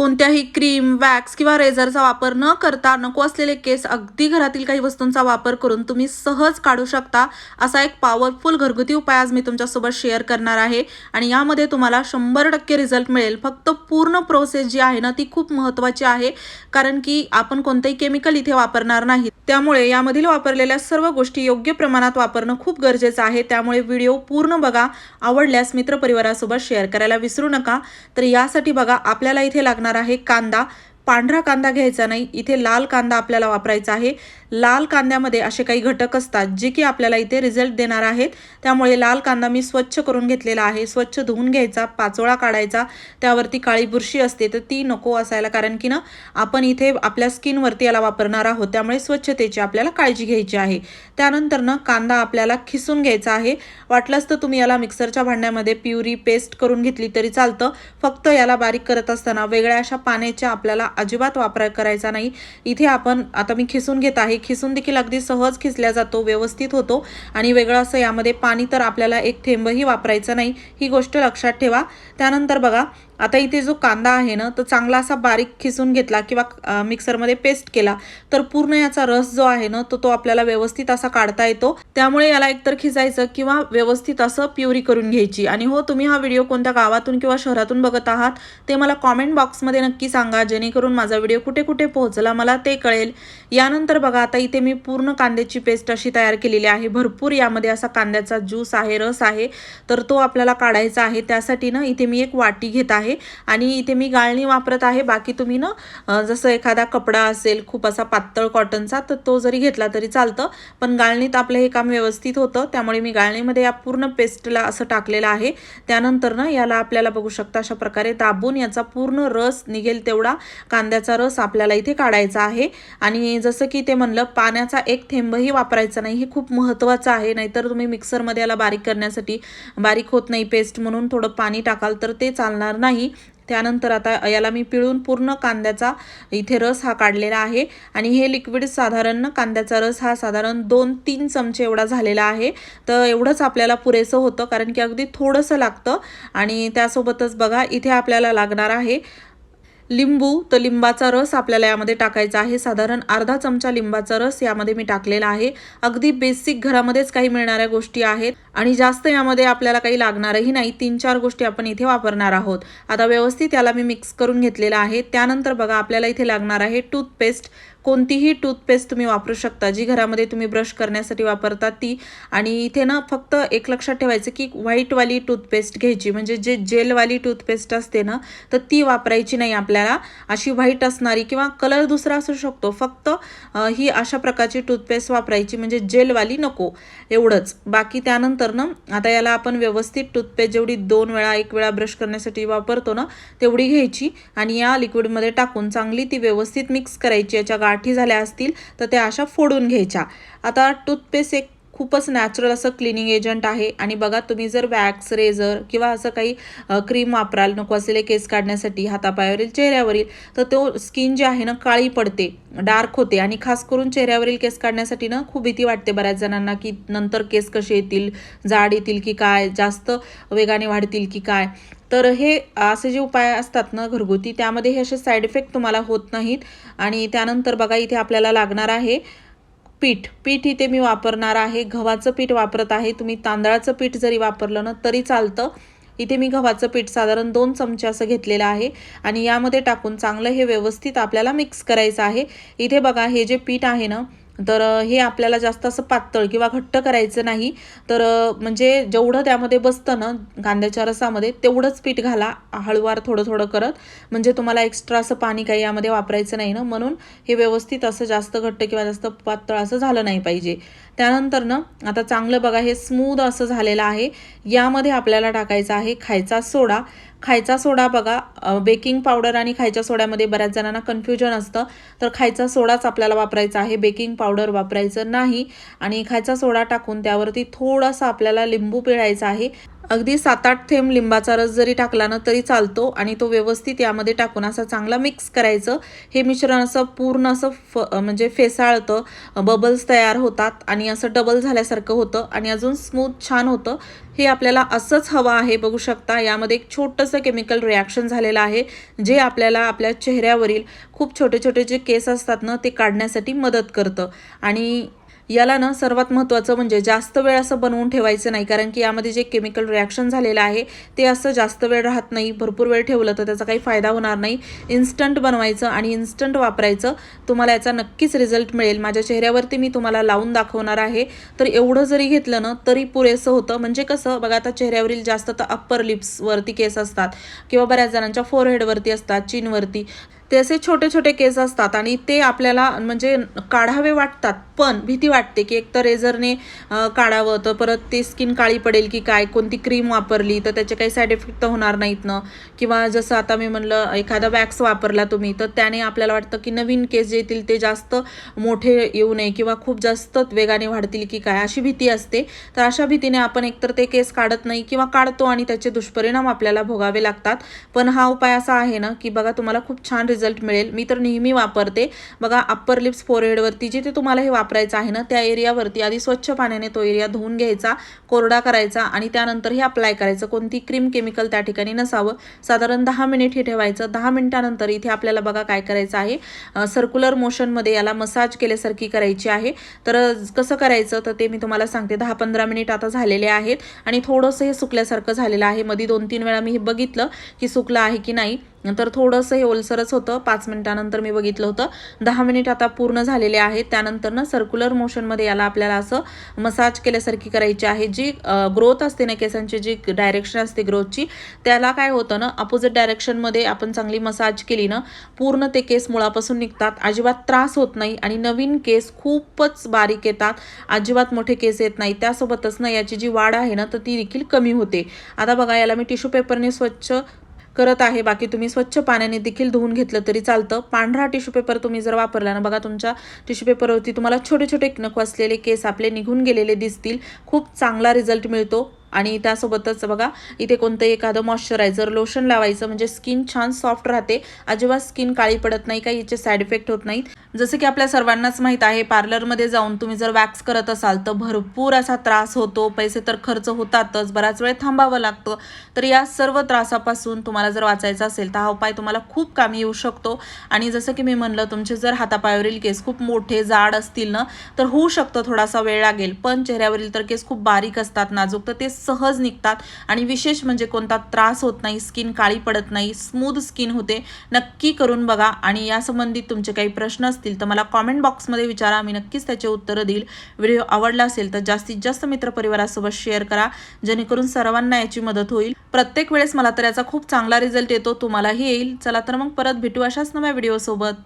कोणत्याही cream wax किंवा रेझरचा वापर न करता नको असलेले केस अगदी घरातील काही वस्तूंचा वापर करून तुम्ही सहज काढू शकता. असा एक पॉवरफुल घरगुती उपाय आज मी तुमच्यासोबत शेअर करणार आहे. आणि यामध्ये तुम्हाला शंभर टक्के रिझल्ट मिळेल. फक्त पूर्ण प्रोसेस जी आहे ना ती खूप महत्त्वाची आहे. कारण की आपण कोणतंही केमिकल इथे वापरणार नाही. त्यामुळे यामधील वापरलेल्या सर्व गोष्टी योग्य प्रमाणात वापरणं खूप गरजेचं आहे. त्यामुळे व्हिडिओ पूर्ण बघा. आवडल्यास मित्रपरिवारासोबत शेअर करायला विसरू नका. तर यासाठी बघा आपल्याला इथे लागणार आहे कांदा. पांढरा कांदा घ्यायचा नाही. इथे लाल कांदा आपल्याला वापरायचा आहे. लाल कांद्यामध्ये असे काही घटक असतात जे की आपल्याला इथे रिझल्ट देणार आहेत. त्यामुळे लाल कांदा मी स्वच्छ करून घेतलेला आहे. स्वच्छ धुवून घ्यायचा पाचोळा काढायचा. त्यावरती काळी बुरशी असते तर ती नको असायला कारण की ना आपण इथे आपल्या स्किनवरती याला वापरणार आहोत. त्यामुळे स्वच्छतेची आपल्याला काळजी घ्यायची आहे. त्यानंतर ना कांदा आपल्याला खिसून घ्यायचा आहे. वाटलंच तर तुम्ही याला मिक्सरच्या भांड्यामध्ये प्युरी पेस्ट करून घेतली तरी चालतं. फक्त याला बारीक करत असताना वेगळ्या अशा पाण्याच्या आपल्याला अजिबात वापर करायचा नाही. इथे आपण आता मी खिसून घेत आहे. खिसून देखील अगदी सहज खिसल्या जातो व्यवस्थित होतो. आणि वेगळं असं यामध्ये पाणी तर आपल्याला एक थेंबही वापरायचं नाही. ही गोष्ट लक्षात ठेवा. त्यानंतर बघा आता इथे जो कांदा आहे ना तो चांगला असा बारीक खिसून घेतला किंवा मिक्सरमध्ये पेस्ट केला तर पूर्ण याचा रस जो आहे ना तो तो आपल्याला व्यवस्थित असा काढता येतो. त्यामुळे याला एकतर खिसायचं किंवा व्यवस्थित असं प्युरी करून घ्यायची. आणि हो तुम्ही हा व्हिडिओ कोणत्या गावातून किंवा शहरातून बघत आहात ते मला कॉमेंट बॉक्समध्ये नक्की सांगा जेणेकरून माझा व्हिडिओ कुठे कुठे पोहोचला मला ते कळेल. यानंतर बघा आता इथे मी पूर्ण कांद्याची पेस्ट अशी तयार केलेली आहे. भरपूर यामध्ये असा कांद्याचा ज्यूस आहे रस आहे तर तो आपल्याला काढायचा आहे. त्यासाठी ना इथे मी एक वाटी घेत आहे. आणि इथे मी गाळणी वापरत आहे. बाकी तुम्ही ना जसं एखादा कपडा असेल खूप असा पातळ कॉटनचा तर तो जरी घेतला तरी चालतं. पण गाळणीत आपलं हे काम व्यवस्थित होतं. त्यामुळे मी गाळणीमध्ये या पूर्ण पेस्टला असं टाकलेलं आहे. त्यानंतर ना याला आपल्याला बघू शकता अशा प्रकारे दाबून याचा पूर्ण रस निघेल तेवढा. कांद्याचा रस आपल्याला इथे काढायचा आहे. आणि जसं की ते म्हणलं पाण्याचा एक थेंबही वापरायचा नाही. हे खूप महत्त्वाचं आहे. नाहीतर तुम्ही मिक्सरमध्ये याला बारीक करण्यासाठी बारीक होत नाही पेस्ट म्हणून. थोडं पाणी टाकाल तर ते चालणार नाही. त्यानंतर आता याला मी पिळून पूर्ण कांद्याचा इथे रस हा काढलेला आहे. आणि हे लिक्विड साधारण कांद्याचा रस हा साधारण दोन तीन चमचे एवढा झालेला आहे. तर एवढंच आपल्याला पुरेसं होतं कारण की अगदी थोडंसं लागतं. आणि त्यासोबतच बघा इथे आपल्याला लागणार आहे लिंबू तर लिंबाचा रस आपल्याला यामध्ये टाकायचा आहे. साधारण अर्धा चमचा लिंबाचा रस यामध्ये मी टाकलेला आहे. अगदी बेसिक घरामध्येच काही मिळणाऱ्या गोष्टी आहेत आणि जास्त यामध्ये आपल्याला काही लागणारही नाही. तीन चार गोष्टी आपण इथे वापरणार आहोत. आता व्यवस्थित याला मी मिक्स करून घेतलेला आहे. त्यानंतर बघा आपल्याला इथे लागणार आहे टूथपेस्ट कोणतीही टूथपेस्ट तुम्ही वापरू शकता. जी घरामध्ये तुम्ही ब्रश करण्यासाठी वापरता ती. आणि इथे ना फक्त एक लक्षात ठेवायचं की व्हाईटवाली टूथपेस्ट घ्यायची. म्हणजे जे जेलवाली टूथपेस्ट असते ना तर ती वापरायची नाही आपल्याला. अशी व्हाईट असणारी किंवा कलर दुसरा असू शकतो. फक्त ही अशा प्रकारची टूथपेस्ट वापरायची. म्हणजे जेलवाली नको. एवढंच. बाकी त्यानंतर ना आता याला आपण व्यवस्थित टूथपेस्ट जेवढी दोन वेळा एक वेळा ब्रश करण्यासाठी वापरतो ना तेवढी घ्यायची. आणि या लिक्विडमध्ये टाकून चांगली ती व्यवस्थित मिक्स करायची. याच्या गाठी झाल्या असतील तर त्या अशा फोडून घ्यायच्या. आता टूथपेस्ट एक खूपच नॅचरल असं क्लिनिंग एजंट आहे. आणि बघा तुम्ही जर वॅक्स रेझर किंवा असं काही क्रीम वापराल नको असलेले केस काढण्यासाठी हातापायावरील चेहऱ्यावरील तर तो स्किन जी आहे ना काळी पडते डार्क होते. आणि खास करून चेहऱ्यावरील केस काढण्यासाठी ना खूप भीती वाटते बऱ्याच जणांना की नंतर केस कसे येतील जाड येतील की काय जास्त वेगाने वाढतील की काय. तर हे असे जे उपाय असतात ना घरगुती त्यामध्ये हे असे साईड इफेक्ट तुम्हाला होत नाहीत. आणि त्यानंतर बघा इथे आपल्याला लागणार आहे पीठ. पीठ इथे मी वापरणार आहे. गव्हाचं पीठ वापरत आहे. तुम्ही तांदळाचं पीठ जरी वापरलं ना तरी चालतं. इथे मी गव्हाचं पीठ साधारण दोन चमचे असं घेतलेलं आहे. आणि यामध्ये टाकून चांगलं हे व्यवस्थित आपल्याला मिक्स करायचं आहे. इथे बघा हे जे पीठ आहे ना तर हे आपल्याला जास्त असं पातळ किंवा घट्ट करायचं नाही. तर म्हणजे जेवढं त्यामध्ये बसतं ना कांद्याच्या रसामध्ये तेवढंच पीठ घाला हळूवार थोडं थोडं करत. म्हणजे तुम्हाला एक्स्ट्रा असं पाणी काही यामध्ये वापरायचं नाही ना म्हणून हे व्यवस्थित असं जास्त घट्ट किंवा जास्त पातळ असं झालं नाही पाहिजे. त्यानंतर ना आता चांगलं बघा हे स्मूद असं झालेलं आहे. यामध्ये आपल्याला टाकायचा आहे खायचा सोडा. खायचा सोडा बघा बेकिंग पावडर आणि खायच्या सोड्यामध्ये बऱ्याच जणांना कन्फ्युजन असतं. तर खायचा सोडाच आपल्याला वापरायचा आहे. बेकिंग पावडर वापरायचं नाही. आणि खायचा सोडा टाकून त्यावरती थोडासा आपल्याला लिंबू पिळायचा आहे. अगदी सात आठ थेंब लिंबाचा रस जरी टाकला ना तरी चालतो आणि तो व्यवस्थित यामध्ये टाकून असा चांगला मिक्स करायचं. हे मिश्रण असं पूर्ण असं फ म्हणजे फेसाळतं बबल्स तयार होतात आणि असं डबल झाल्यासारखं होतं आणि अजून स्मूथ छान होतं. हे आपल्याला असंच हवं आहे बघू शकता. यामध्ये एक छोटंसं केमिकल रिॲक्शन झालेलं आहे जे आपल्याला आपल्या चेहऱ्यावरील खूप छोटे छोटे जे केस असतात ना ते काढण्यासाठी मदत करतं. आणि याला ना सर्वात महत्त्वाचं म्हणजे जास्त वेळ असं बनवून ठेवायचं नाही कारण की यामध्ये जे केमिकल रिॲक्शन झालेलं आहे ते असं जास्त वेळ राहत नाही भरपूर वेळ ठेवलं तर त्याचा काही फायदा होणार नाही. इन्स्टंट बनवायचं आणि इन्स्टंट वापरायचं तुम्हाला याचा नक्कीच रिझल्ट मिळेल. माझ्या चेहऱ्यावरती मी तुम्हाला लावून दाखवणार आहे. तर एवढं जरी घेतलं ना तरी पुरेसं होतं. म्हणजे कसं बघा आता चेहऱ्यावरील जास्त तर अप्पर लिप्सवरती केस असतात किंवा बऱ्याच जणांच्या फोरहेडवरती असतात चीनवरती ते असे छोटे छोटे केस असतात आणि ते आपल्याला म्हणजे काढावे वाटतात. पण भीती वाटते की एक तर रेझरने काढावं तर परत ते स्किन काळी पडेल की काय? कोणती क्रीम वापरली तर त्याचे काही साईड इफेक्ट तर होणार नाहीत ना? किंवा जसं आता मी म्हणलं एखादा वॅक्स वापरला तुम्ही तर त्याने आपल्याला वाटतं की नवीन केस जे येतील ते जास्त मोठे येऊ नये किंवा खूप जास्त वेगाने वाढतील की काय? अशी भीती असते. तर अशा भीतीने आपण एकतर ते केस काढत नाही किंवा काढतो आणि त्याचे दुष्परिणाम आपल्याला भोगावे लागतात. पण हा उपाय असा आहे ना की बघा तुम्हाला खूप छान रिझल्ट मिळेल. मी तर नेहमी वापरते. बघा अप्पर लिप्स फोरहेडवरती जिथे तुम्हाला हे वापरायचं आहे ना त्या एरियावरती आधी स्वच्छ पाण्याने तो एरिया धुवून घ्यायचा कोरडा करायचा आणि त्यानंतर हे अप्लाय करायचं. कोणती क्रीम केमिकल त्या ठिकाणी नसावं. साधारण दहा मिनिट हे ठेवायचं. दहा मिनिटानंतर इथे आपल्याला बघा काय करायचं आहे. सर्क्युलर मोशनमध्ये याला मसाज केल्यासारखी करायची आहे. तर कसं करायचं? तर ते मी तुम्हाला सांगते. दहा पंधरा मिनिट आता झालेले आहेत आणि थोडंसं हे सुकल्यासारखं झालेलं आहे. मध्ये दोन तीन वेळा मी हे बघितलं की सुकलं आहे की नाही. नंतर थोडंसं हे ओलसरच होतं. पाच मिनिटानंतर मी बघितलं होतं. दहा मिनिट आता पूर्ण झालेले आहेत. त्यानंतर ना सर्क्युलर मोशनमध्ये याला आपल्याला असं मसाज केल्यासारखी करायची आहे. जी ग्रोथ असते ना केसांची जी डायरेक्शन असते ग्रोथची त्याला काय होतं ना अपोजिट डायरेक्शनमध्ये आपण चांगली मसाज केली ना पूर्ण ते केस मुळापासून निघतात. अजिबात त्रास होत नाही आणि नवीन केस खूपच बारीक येतात. अजिबात मोठे केस येत नाही. त्यासोबतच ना याची जी वाढ आहे ना तर ती देखील कमी होते. आता बघा याला मी टिश्यू पेपरने स्वच्छ करत आहे. बाकी तुम्ही स्वच्छ पाण्याने देखील धुवून घेतलं तरी चालतं. पांढरा टिश्यू पेपर तुम्ही जर वापरला ना बघा तुमच्या टिश्यू पेपरवरती तुम्हाला छोटे छोटे नको असलेले केस आपले निघून गेलेले दिसतील. खूप चांगला रिझल्ट मिळतो. आणि त्यासोबतच बघा इथे कोणतं एखादं मॉइश्चरायझर लोशन लावायचं म्हणजे स्किन छान सॉफ्ट राहते. अजिबात स्किन काळी पडत नाही काही याचे साईड इफेक्ट होत नाहीत. जसं की आपल्या सर्वांनाच माहीत आहे पार्लरमध्ये जाऊन तुम्ही जर वॅक्स करत असाल तर भरपूर असा त्रास होतो. पैसे तर खर्च होतातच बराच वेळ थांबावं लागतं. तर या सर्व त्रासापासून तुम्हाला जर वाचायचं असेल तर हा उपाय तुम्हाला खूप कामी येऊ शकतो. आणि जसं की मी म्हणलं तुमचे जर हातापायावरील केस खूप मोठे जाड असतील ना तर होऊ शकतं थोडासा वेळ लागेल. पण चेहऱ्यावरील तर केस खूप बारीक असतात नाजूक तर ते सहज निघतात. आणि विशेष म्हणजे कोणता त्रास होत नाही स्किन काळी पडत नाही स्मूथ स्किन होते नक्की करून बघा. आणि या संबंधित तुमचे काही प्रश्न असतील तर मला कॉमेंट बॉक्समध्ये विचारा. मी नक्कीच त्याचे उत्तरं देईल. व्हिडिओ आवडला असेल तर जास्तीत जास्त मित्रपरिवारासोबत शेअर करा. जेणेकरून सर्वांना याची मदत होईल. प्रत्येक वेळेस मला तर याचा खूप चांगला रिझल्ट येतो. तुम्हालाही येईल. चला तर मग परत भेटू अशाच नव्या व्हिडिओसोबत